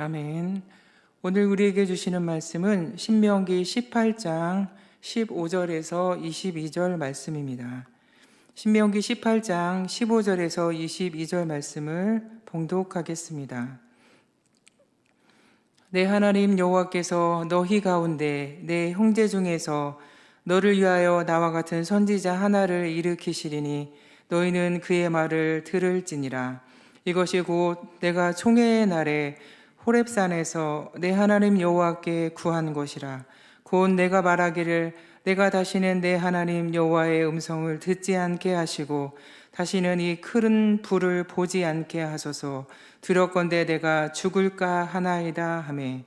아멘. 오늘 우리에게 주시는 말씀은 신명기 18장 15절에서 22절 말씀입니다. 신명기 18장 15절에서 22절 말씀을 봉독하겠습니다. 내 하나님 여호와께서 너희 가운데 내 형제 중에서 너를 위하여 나와 같은 선지자 하나를 일으키시리니 너희는 그의 말을 들을지니라 이것이 곧 내가 총회의 날에 호렙산에서 내 하나님 여호와께 구한 것이라. 곧 내가 말하기를 내가 다시는 내 하나님 여호와의 음성을 듣지 않게 하시고 다시는 이 큰 불을 보지 않게 하소서. 두렵건대 내가 죽을까 하나이다 하매.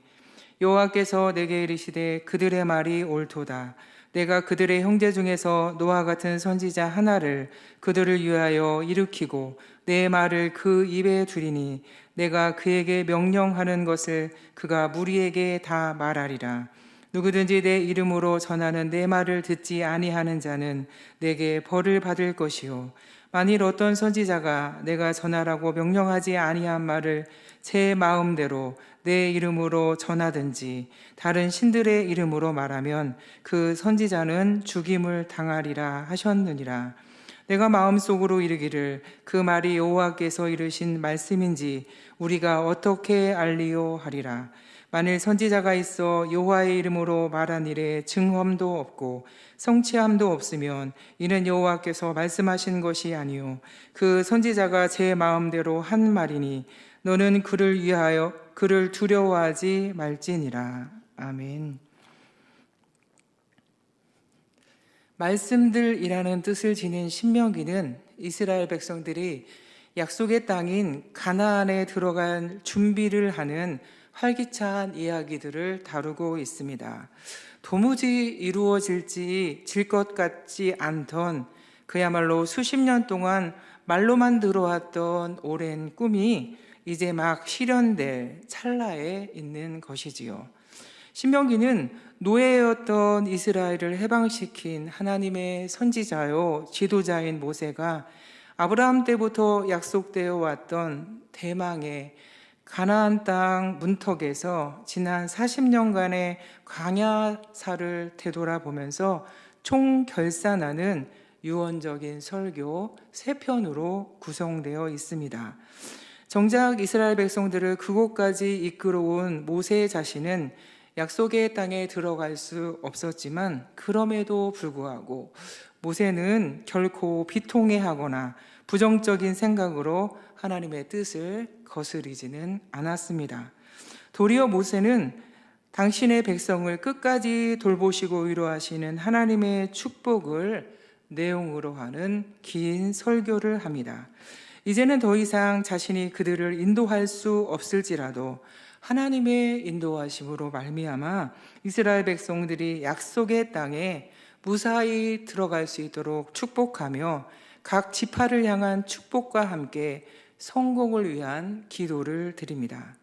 여호와께서 내게 이르시되 그들의 말이 옳도다 내가 그들의 형제 중에서 노아 같은 선지자 하나를 그들을 위하여 일으키고 내 말을 그 입에 두리니 내가 그에게 명령하는 것을 그가 무리에게 다 말하리라. 누구든지 내 이름으로 전하는 내 말을 듣지 아니하는 자는 내게 벌을 받을 것이요 만일 어떤 선지자가 내가 전하라고 명령하지 아니한 말을 제 마음대로 내 이름으로 전하든지 다른 신들의 이름으로 말하면 그 선지자는 죽임을 당하리라 하셨느니라. 내가 마음속으로 이르기를 그 말이 여호와께서 이르신 말씀인지 우리가 어떻게 알리요 하리라 만일 선지자가 있어 여호와의 이름으로 말한 일에 증험도 없고 성취함도 없으면 이는 여호와께서 말씀하신 것이 아니요 그 선지자가 제 마음대로 한 말이니 너는 그를 위하여 그를 두려워하지 말지니라 아멘. 말씀들이라는 뜻을 지닌 신명기는 이스라엘 백성들이 약속의 땅인 가나안에 들어갈 준비를 하는 활기찬 이야기들을 다루고 있습니다. 도무지 이루어질지 질 것 같지 않던 그야말로 수십 년 동안 말로만 들어왔던 오랜 꿈이 이제 막 실현될 찰나에 있는 것이지요. 신명기는 노예였던 이스라엘을 해방시킨 하나님의 선지자요 지도자인 모세가 아브라함 때부터 약속되어 왔던 대망의 가나안 땅 문턱에서 지난 40년간의 광야사를 되돌아보면서 총 결산하는 유언적인 설교 세 편으로 구성되어 있습니다. 정작 이스라엘 백성들을 그곳까지 이끌어온 모세 자신은 약속의 땅에 들어갈 수 없었지만 그럼에도 불구하고 모세는 결코 비통해하거나 부정적인 생각으로 하나님의 뜻을 거스리지는 않았습니다. 도리어 모세는 당신의 백성을 끝까지 돌보시고 위로하시는 하나님의 축복을 내용으로 하는 긴 설교를 합니다. 이제는 더 이상 자신이 그들을 인도할 수 없을지라도 하나님의 인도하심으로 말미암아 이스라엘 백성들이 약속의 땅에 무사히 들어갈 수 있도록 축복하며 각 지파를 향한 축복과 함께 성공을 위한 기도를 드립니다.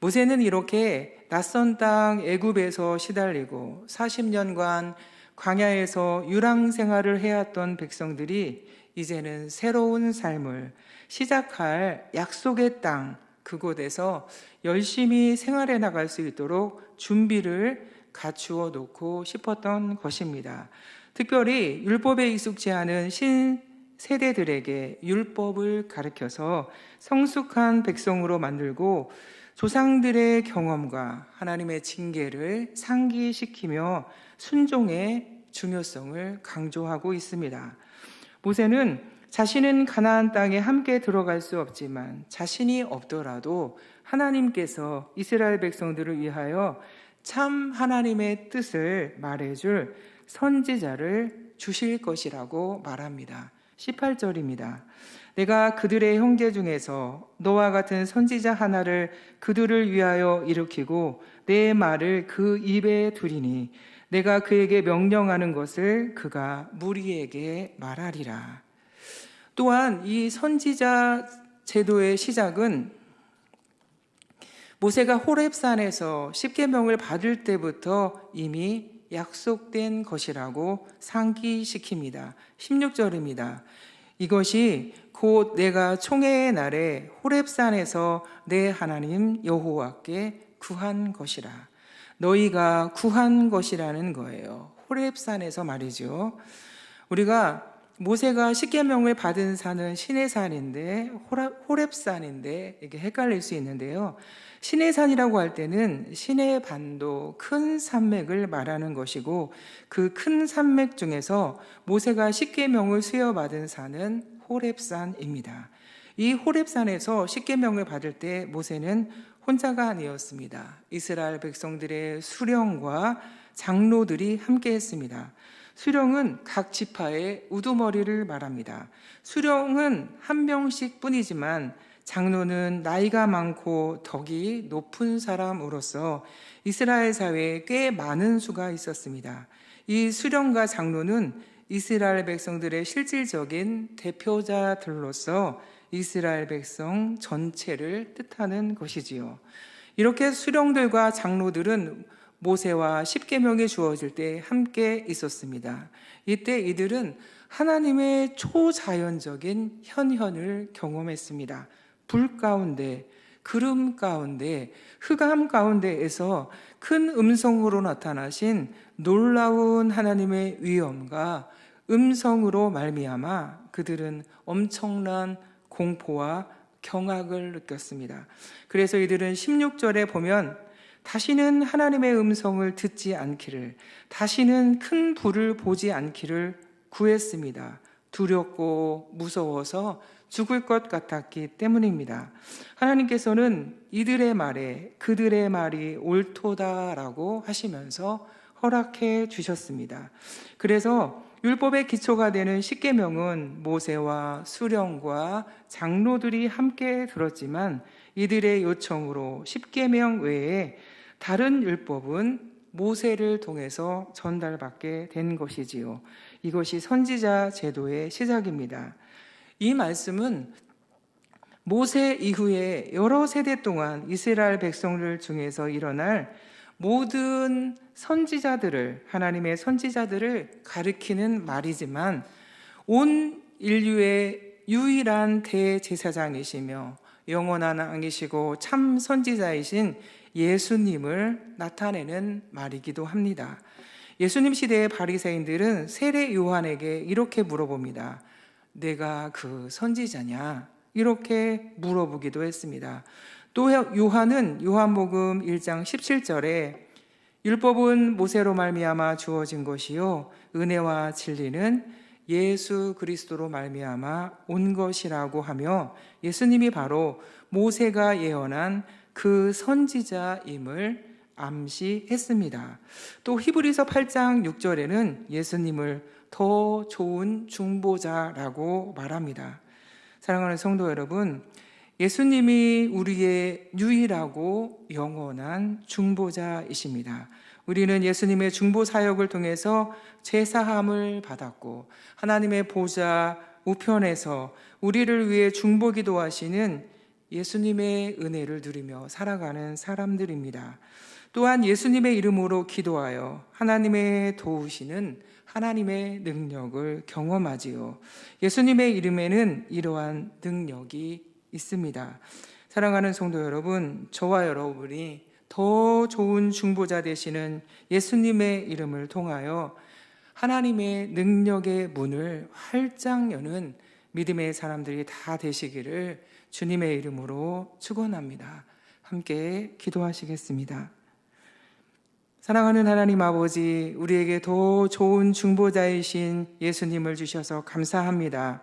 모세는 이렇게 낯선 땅 애굽에서 시달리고 40년간 광야에서 유랑 생활을 해왔던 백성들이 이제는 새로운 삶을 시작할 약속의 땅 그곳에서 열심히 생활해 나갈 수 있도록 준비를 갖추어 놓고 싶었던 것입니다. 특별히 율법에 익숙지 않은 신 세대들에게 율법을 가르쳐서 성숙한 백성으로 만들고 조상들의 경험과 하나님의 징계를 상기시키며 순종의 중요성을 강조하고 있습니다. 모세는 자신은 가나안 땅에 함께 들어갈 수 없지만 자신이 없더라도 하나님께서 이스라엘 백성들을 위하여 참 하나님의 뜻을 말해줄 선지자를 주실 것이라고 말합니다. 18절입니다. 내가 그들의 형제 중에서 너와 같은 선지자 하나를 그들을 위하여 일으키고 내 말을 그 입에 두리니 내가 그에게 명령하는 것을 그가 무리에게 말하리라. 또한 이 선지자 제도의 시작은 모세가 호렙산에서 십계명을 받을 때부터 이미 약속된 것이라고 상기시킵니다. 16절입니다. 이것이 곧 내가 총회의 날에 호렙산에서 내 하나님 여호와께 구한 것이라. 너희가 구한 것이라는 거예요. 호렙산에서 말이죠. 우리가 모세가 십계명을 받은 산은 신의 산인데 호렙산인데 이게 헷갈릴 수 있는데요. 신의 산이라고 할 때는 신의 반도 큰 산맥을 말하는 것이고 그 큰 산맥 중에서 모세가 십계명을 수여받은 산은 호렙산입니다. 이 호렙산에서 십계명을 받을 때 모세는 혼자가 아니었습니다. 이스라엘 백성들의 수령과 장로들이 함께 했습니다. 수령은 각 지파의 우두머리를 말합니다. 수령은 한 명씩 뿐이지만 장로는 나이가 많고 덕이 높은 사람으로서 이스라엘 사회에 꽤 많은 수가 있었습니다. 이 수령과 장로는 이스라엘 백성들의 실질적인 대표자들로서 이스라엘 백성 전체를 뜻하는 것이지요. 이렇게 수령들과 장로들은 모세와 십계명이 주어질 때 함께 있었습니다. 이때 이들은 하나님의 초자연적인 현현을 경험했습니다. 불 가운데, 구름 가운데, 흑암 가운데에서 큰 음성으로 나타나신 놀라운 하나님의 위엄과 음성으로 말미암아 그들은 엄청난 공포와 경악을 느꼈습니다. 그래서 이들은 16절에 보면 다시는 하나님의 음성을 듣지 않기를, 다시는 큰 불을 보지 않기를 구했습니다. 두렵고 무서워서 죽을 것 같았기 때문입니다. 하나님께서는 이들의 말에 그들의 말이 옳도다라고 하시면서 허락해 주셨습니다. 그래서 율법의 기초가 되는 십계명은 모세와 수령과 장로들이 함께 들었지만 이들의 요청으로 십계명 외에 다른 율법은 모세를 통해서 전달받게 된 것이지요. 이것이 선지자 제도의 시작입니다. 이 말씀은 모세 이후에 여러 세대 동안 이스라엘 백성들 중에서 일어날 모든 선지자들을 하나님의 선지자들을 가리키는 말이지만 온 인류의 유일한 대제사장이시며 영원한 왕이시고 참 선지자이신 예수님을 나타내는 말이기도 합니다. 예수님 시대의 바리새인들은 세례 요한에게 이렇게 물어봅니다. 내가 그 선지자냐? 이렇게 물어보기도 했습니다. 또 요한은 요한복음 1장 17절에 율법은 모세로 말미암아 주어진 것이요 은혜와 진리는 예수 그리스도로 말미암아 온 것이라고 하며 예수님이 바로 모세가 예언한 그 선지자임을 암시했습니다. 또 히브리서 8장 6절에는 예수님을 더 좋은 중보자라고 말합니다. 사랑하는 성도 여러분, 예수님이 우리의 유일하고 영원한 중보자이십니다. 우리는 예수님의 중보 사역을 통해서 제사함을 받았고 하나님의 보좌 우편에서 우리를 위해 중보 기도하시는 예수님의 은혜를 누리며 살아가는 사람들입니다. 또한 예수님의 이름으로 기도하여 하나님의 도우시는 하나님의 능력을 경험하지요. 예수님의 이름에는 이러한 능력이 있습니다. 사랑하는 성도 여러분, 저와 여러분이 더 좋은 중보자 되시는 예수님의 이름을 통하여 하나님의 능력의 문을 활짝 여는 믿음의 사람들이 다 되시기를 주님의 이름으로 축원합니다. 함께 기도하시겠습니다. 사랑하는 하나님 아버지, 우리에게 더 좋은 중보자이신 예수님을 주셔서 감사합니다.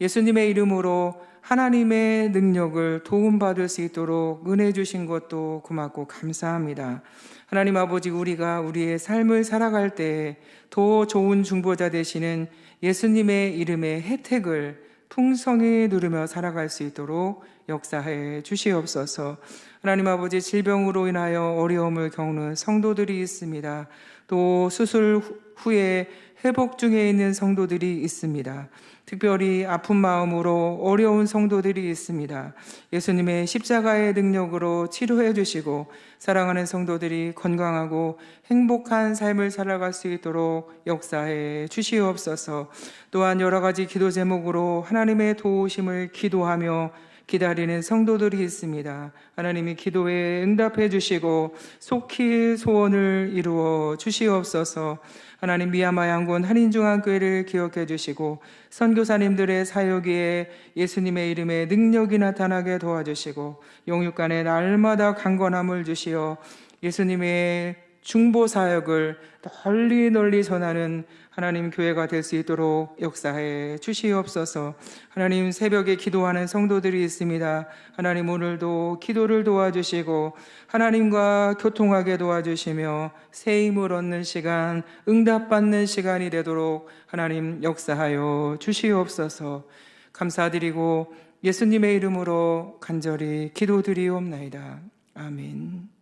예수님의 이름으로 하나님의 능력을 도움받을 수 있도록 은혜 주신 것도 고맙고 감사합니다. 하나님 아버지, 우리가 우리의 삶을 살아갈 때 더 좋은 중보자 되시는 예수님의 이름의 혜택을 풍성히 누르며 살아갈 수 있도록 역사해 주시옵소서. 하나님 아버지 질병으로 인하여 어려움을 겪는 성도들이 있습니다. 또 수술 후에 회복 중에 있는 성도들이 있습니다. 특별히 아픈 마음으로 어려운 성도들이 있습니다. 예수님의 십자가의 능력으로 치료해 주시고 사랑하는 성도들이 건강하고 행복한 삶을 살아갈 수 있도록 역사해 주시옵소서. 또한 여러 가지 기도 제목으로 하나님의 도우심을 기도하며 기다리는 성도들이 있습니다. 하나님이 기도에 응답해 주시고 속히 소원을 이루어 주시옵소서. 하나님 미야마 양군 한인중앙교회를 기억해 주시고 선교사님들의 사역에 예수님의 이름에 능력이 나타나게 도와주시고 영육간에 날마다 강건함을 주시어 예수님의 중보 사역을 널리 널리 전하는 하나님 교회가 될 수 있도록 역사해 주시옵소서. 하나님 새벽에 기도하는 성도들이 있습니다. 하나님 오늘도 기도를 도와주시고 하나님과 교통하게 도와주시며 새 힘을 얻는 시간, 응답받는 시간이 되도록 하나님 역사하여 주시옵소서. 감사드리고 예수님의 이름으로 간절히 기도드리옵나이다. 아멘.